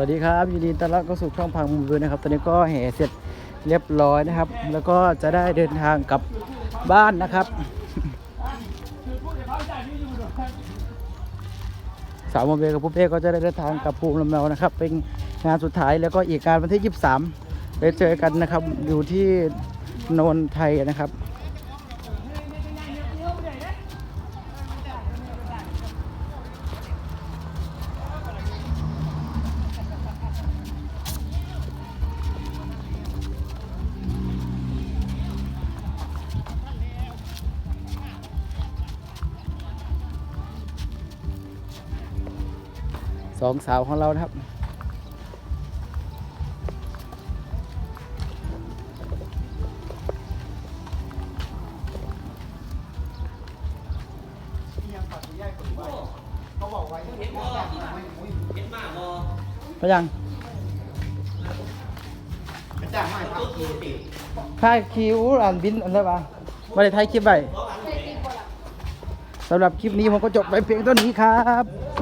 วัสดีครับยินดีต้อนรับเข้าสู่ช่องพังมือนะครับ ตอนนี้ก็แห่เสร็จเรียบร้อยนะครับ แล้วก็จะได้เดินทางกลับบ้านนะครับ สาวโมเบกับปุ๊เป้ก็จะได้เดินทางกลับภูมิลำเนานะครับ เป็นงานสุดท้ายแล้วก็อีกงานวันที่ 23ไปเจอกันนะครับ อยู่ที่โนนไทยนะครับ สองสาวของเรานะครับ พยังถ่ายคิวอ่านบินอันได้ปะไม่ได้ถ่ายคลิปไปสำหรับคลิปนี้ผมก็จบไปเพียงเท่านี้ครับ